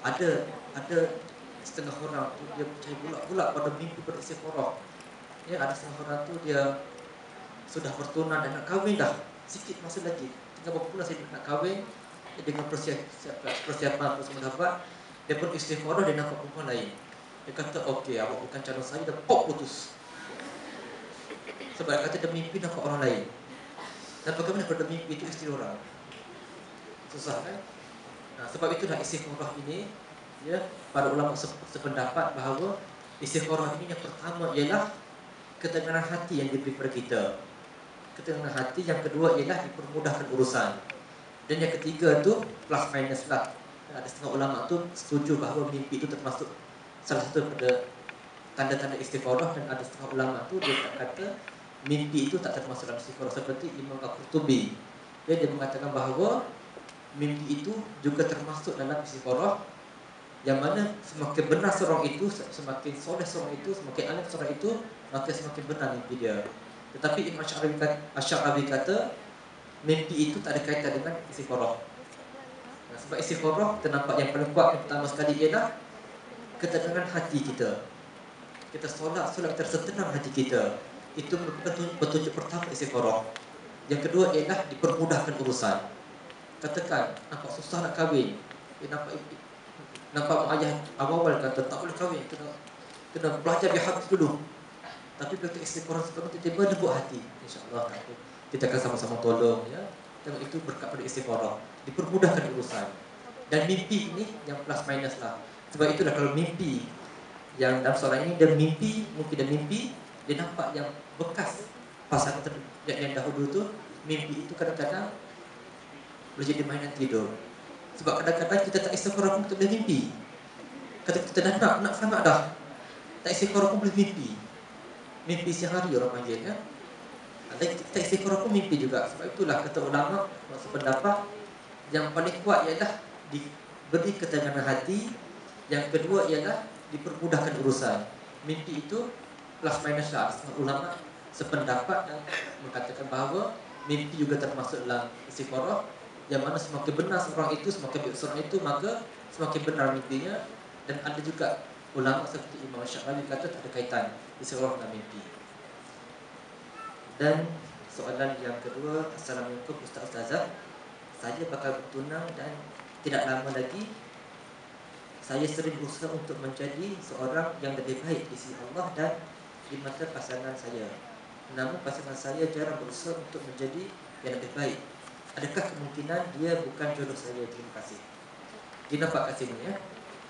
ada ada setengah orang tu dia percaya pula-pula pada mimpi beristikharah. Ya, ada setengah orang tu dia sudah bertunang dan nak kahwin dah. Sikit masa lagi. Tinggal berapa bulan saya nak kahwin. Dengan persiapan, persiapan apa semua dapat. Dia pun istikharah dia nampak perempuan lain. Dia kata, okey, awak bukan calon saya, dia pop putus. Sebab dia kata dia mimpi nampak orang lain. Dan bagaimana pada mimpi itu isteri orang? Susah kan? Sebab itulah istikharah ini ya para ulama sependapat bahawa istikharah ini yang pertama ialah ketenangan hati yang diberi kepada kita. Ketenangan hati yang kedua ialah dipermudahkan urusan. Dan yang ketiga tu plus minus lah. Ada setengah ulama tu setuju bahawa mimpi itu termasuk salah satu pada tanda-tanda istikharah dan ada setengah ulama tu dia tak kata mimpi itu tak termasuk dalam istikharah seperti Imam Al-Qurtubi. Dia, dia mengatakan bahawa mimpi itu juga termasuk dalam istikharah yang mana semakin benar seorang itu semakin soleh seorang itu semakin alim seorang itu maka semakin benar mimpi dia. Tetapi Imam Syarabi kata, kata mimpi itu tak ada kaitan dengan istikharah nah, sebab istikharah ternampak yang paling kuat yang pertama sekali ialah ketenangan hati kita. Kita solat solat tersetenang hati kita. Itu merupakan petunjuk pertama istikharah yang kedua ialah dipermudahkan urusan katakan nampak susah nak kahwin. Dia nampak nampak mak ayah awal-awal kata tak boleh kahwin kena kena belajar biar habis dulu. Tapi bila kita istiqorah sekarang tiba-tiba dia buat hati. insyaAllah kita akan sama-sama tolong ya. Tengok itu berkat pada istiqorah dipermudahkan urusan. Dan mimpi ini yang plus minus lah. Sebab itulah kalau mimpi yang dalam soalan ini dia mimpi mungkin dia mimpi dia nampak yang bekas pasangan yang dahulu tu mimpi itu kadang-kadang boleh jadi mainan tidur. Sebab kadang-kadang kita tak istighfar pun kita boleh mimpi. Kata kita dah nak, nak selamat dah. Tak istighfar pun boleh mimpi. Mimpi siang hari orang panggil ya. Ada kita istighfar pun mimpi juga. Sebab itulah kata ulama, maksud pendapat yang paling kuat ialah diberi ketenangan hati. Yang kedua ialah dipermudahkan urusan. Mimpi itu plus minus lah. Ulama sependapat dan mengatakan bahawa mimpi juga termasuk dalam istighfar yang mana semakin benar seorang itu semakin baik seorang itu maka semakin benar mimpinya. Dan ada juga ulama seperti Imam Syafi'i kata tak ada kaitan istighfar dengan mimpi. Dan soalan yang kedua Assalamualaikum Ustaz Ustazah saya bakal bertunang dan tidak lama lagi saya sering berusaha untuk menjadi seorang yang lebih baik di sisi Allah dan di mata pasangan saya. Namun pasangan saya jarang berusaha untuk menjadi yang lebih baik adakah kemungkinan dia bukan jodoh saya? Terima kasih. Dia nampak kat sini ya.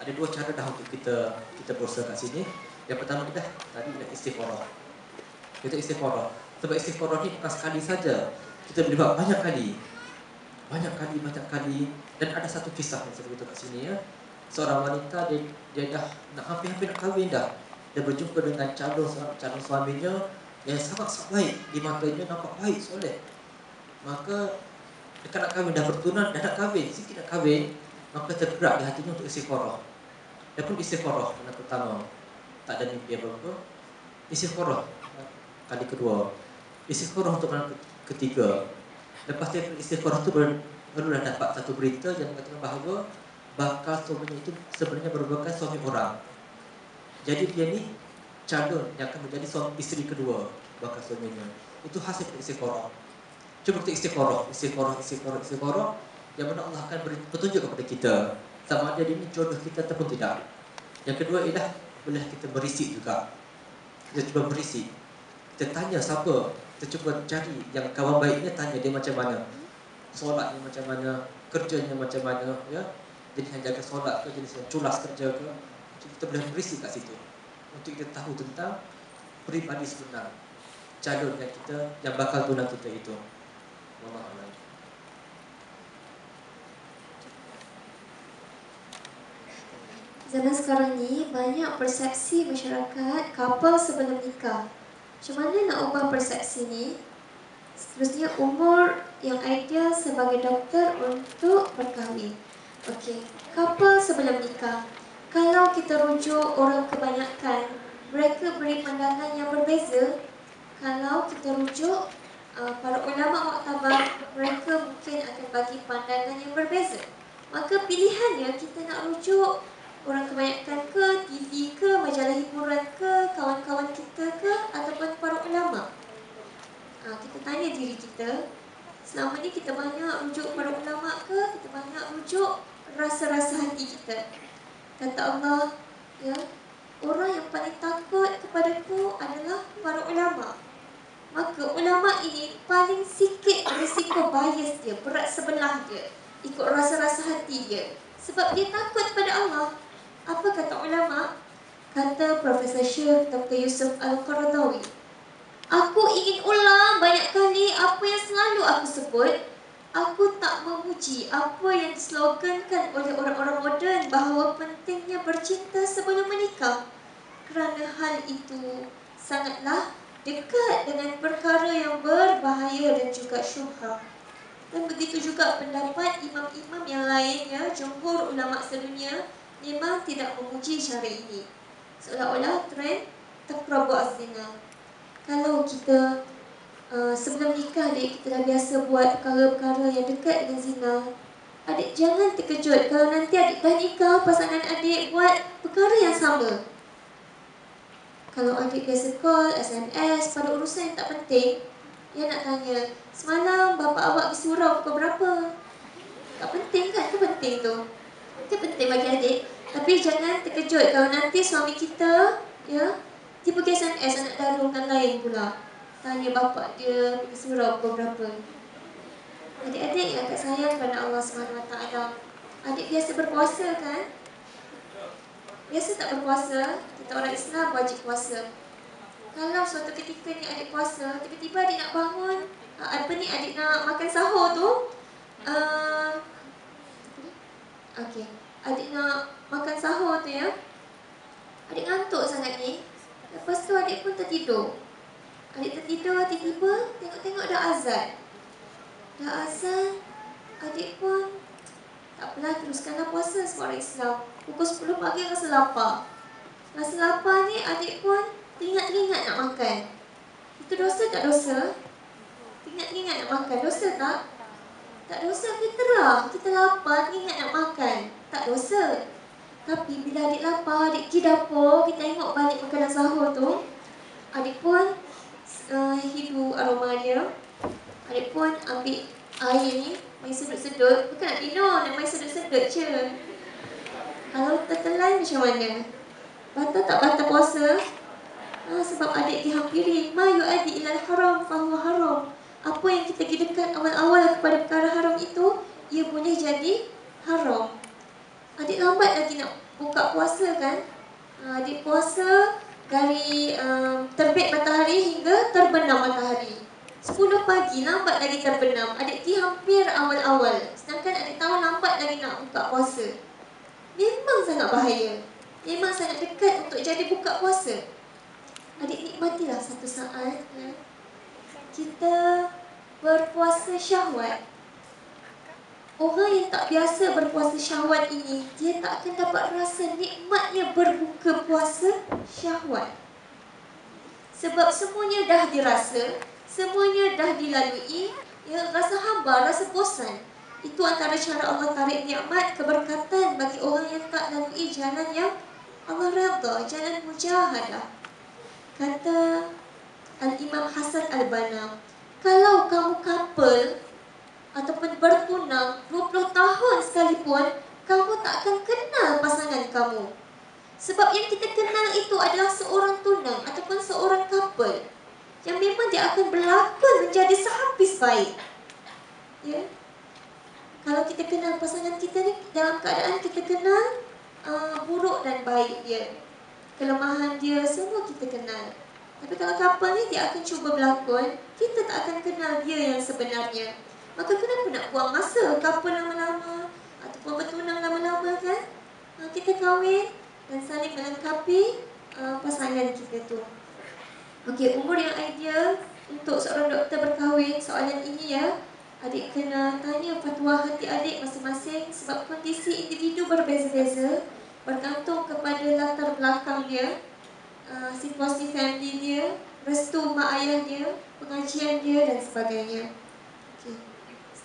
Ada dua cara dah untuk kita kita berusaha kat sini. Yang pertama kita tadi adalah istighfarah kita istighfarah sebab istighfarah ni bukan sekali saja. Kita boleh buat banyak kali. Banyak kali banyak kali. Dan ada satu kisah yang saya beritahu kat sini ya. Seorang wanita dia, dia dah nak hampir-hampir nak kahwin dah. Dia berjumpa dengan calon calon suaminya yang sangat baik. Di matanya nampak baik soleh. Maka Dekat nak kahwin, dah bertunang, dah nak kahwin Sikit nak kahwin Maka tergerak di hatinya untuk istighfarah Dia pun istighfarah Yang pertama Tak ada mimpi apa-apa. Istighfarah Kali kedua. Istighfarah untuk malam ketiga. Lepas dia istighfarah tu baru, Barulah dapat satu berita Yang mengatakan bahawa Bakal suaminya itu sebenarnya merupakan suami orang. Jadi dia ni Calon yang akan menjadi suami isteri kedua Bakal suaminya. Itu hasil istighfarah Cuba kita istiqarah, istiqarah, istiqarah, istiqarah Yang mana Allah akan beri petunjuk kepada kita. Sama ada ini jodoh kita ataupun tidak. Yang kedua ialah Boleh kita berisi juga. Kita cuba berisi Kita tanya siapa? Kita cuba cari yang kawan baiknya Tanya dia macam mana. Solatnya macam mana? Kerjanya macam mana? Ya? Jadi yang jaga solat ke Jadi yang culas kerja ke Kita boleh berisi kat situ. Untuk kita tahu tentang Peribadi sebenar Calon yang kita Yang bakal tunang kita itu Zaman sekarang ni banyak persepsi masyarakat couple sebelum nikah. Macam mana nak ubah persepsi ni? Seterusnya umur yang ideal sebagai doktor untuk berkahwin. Okey, couple sebelum nikah. Kalau kita rujuk orang kebanyakan, mereka beri pandangan yang berbeza. Kalau kita rujuk Eh, para ulama maktabah mereka mungkin akan bagi pandangan yang berbeza. Maka pilihannya kita nak rujuk orang kebanyakan ke, TV ke, majalah hiburan ke, kawan-kawan kita ke ataupun para ulama. Ha, kita tanya diri kita, selama ni kita banyak rujuk para ulama ke, kita banyak rujuk rasa-rasa hati kita. Kata Allah, ya, orang yang paling takut kepadaku adalah para ulama maka ulama ini paling sikit risiko bias dia berat sebelah dia ikut rasa-rasa hati dia. Sebab dia takut kepada Allah. Apa kata ulama? Kata Profesor Syekh Dr. Yusuf Al-Qaradawi aku ingin ulang banyak kali apa yang selalu aku sebut. Aku tak memuji apa yang dislogankan oleh orang-orang moden bahawa pentingnya bercinta sebelum menikah. Kerana hal itu sangatlah dekat dengan perkara yang berbahaya dan juga syubhah. Dan begitu juga pendapat imam-imam yang lainnya, jumhur ulama sedunia memang tidak memuji cara ini. Seolah-olah trend takrabu az-zina. Kalau kita uh, sebelum nikah adik kita dah biasa buat perkara-perkara yang dekat dengan zina. Adik jangan terkejut kalau nanti adik dah nikah pasangan adik buat perkara yang sama. Kalau adik biasa call, SMS pada urusan yang tak penting, dia nak tanya, semalam bapa awak pergi surau pukul berapa? Tak penting kan? Itu penting tu. Itu penting bagi adik. Tapi jangan terkejut kalau nanti suami kita, ya, dia pergi SMS anak darungkan lain pula tanya bapak dia pergi surau pukul berapa. Adik-adik yang agak sayang kepada Allah SWT. Adik biasa berpuasa kan? Biasa tak berpuasa? Kita orang Islam wajib puasa. Kalau suatu ketika ni adik puasa, tiba-tiba adik nak bangun, uh, apa ni adik nak makan sahur tu, uh, okay. adik nak makan sahur tu ya, adik ngantuk sangat ni, lepas tu adik pun tertidur. Adik tertidur tiba-tiba tengok-tengok dah azan. Dah azan, adik pun tak apalah teruskanlah puasa sebab orang Islam. Pukul 10 pagi rasa lapar. Rasa lapar ni adik pun teringat-teringat nak makan. Itu dosa tak dosa? Teringat-teringat nak makan. Dosa tak? Tak dosa fitrah. Kita lapar, teringat nak makan. Tak dosa. Tapi bila adik lapar, adik pergi dapur, kita tengok balik makanan sahur tu, adik pun uh, hidu aroma dia Adik pun ambil air ni Main sedut-sedut Bukan nak minum Nak main sedut-sedut je Kalau tertelan macam mana Batal tak batal puasa ha, Sebab adik dihampiri Ma yu'adi ilal haram fahuwa haram Apa yang kita pergi dekat awal-awal kepada perkara haram itu Ia boleh jadi haram Adik lambat lagi nak buka puasa kan ha, Adik puasa dari um, terbit matahari hingga terbenam matahari. 10 pagi lambat lagi terbenam. Adik ti hampir awal-awal. Sedangkan adik tahu lambat lagi nak buka puasa. Memang sangat bahaya. Memang sangat dekat untuk jadi buka puasa. Adik nikmatilah satu saat ya. kita berpuasa syahwat Orang yang tak biasa berpuasa syahwat ini, dia tak akan dapat rasa nikmatnya berbuka puasa syahwat. Sebab semuanya dah dirasa, semuanya dah dilalui, ya rasa hamba, rasa bosan. Itu antara cara Allah tarik nikmat keberkatan bagi orang yang tak lalui jalan yang Allah redha, jalan mujahadah. Kata Al-Imam Hasan Al-Banna, kalau kamu couple ataupun bertunang 20 tahun sekalipun, kamu tak akan kenal pasangan kamu. Sebab yang kita kenal itu adalah seorang tunang ataupun seorang couple yang memang dia akan berlakon menjadi sehabis baik. Ya. Kalau kita kenal pasangan kita ni dalam keadaan kita kenal uh, buruk dan baik dia. Kelemahan dia semua kita kenal. Tapi kalau couple ni dia akan cuba berlakon, kita tak akan kenal dia yang sebenarnya. Maka kenapa nak buang masa couple lama-lama Ataupun bertunang lama-lama kan uh, Kita kahwin dan saling melengkapi uh, pasangan kita tu Okey, umur yang ideal untuk seorang doktor berkahwin Soalan ini ya Adik kena tanya fatwa hati adik masing-masing Sebab kondisi individu berbeza-beza Bergantung kepada latar belakang dia uh, Situasi family dia Restu mak ayah dia Pengajian dia dan sebagainya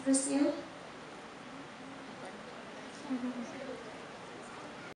Seterusnya. Mm-hmm.